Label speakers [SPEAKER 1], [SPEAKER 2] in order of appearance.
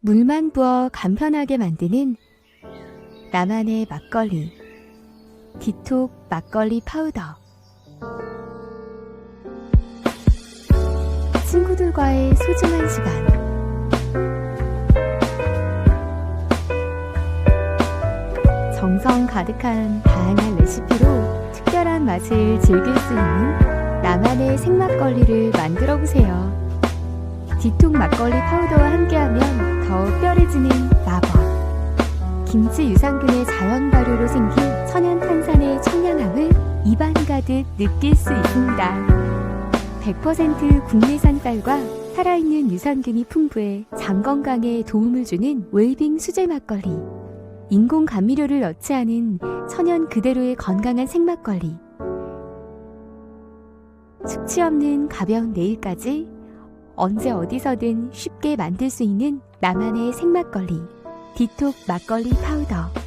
[SPEAKER 1] 물만 부어 간편하게 만드는 나만의 막걸리. 디톡 막걸리 파우더. 친구들과의 소중한 시간. 정성 가득한 다양한 레시피로 특별한 맛을 즐길 수 있는 나만의 생막걸리를 만들어 보세요. 디톡 막걸리 파우더와 함께하면 더욱 뼈해지는 마법. 김치 유산균의 자연 발효로 생긴 천연 탄산의 청량함을 입안 가득 느낄 수 있습니다. 100% 국내산 쌀과 살아있는 유산균이 풍부해 장 건강에 도움을 주는 웰빙 수제 막걸리. 인공 감미료를 넣지 않은 천연 그대로의 건강한 생막걸리. 숙취 없는 가벼운 내일까지 언제 어디서든 쉽게 만들 수 있는 나만의 생막걸리. 디톡 막걸리 파우더.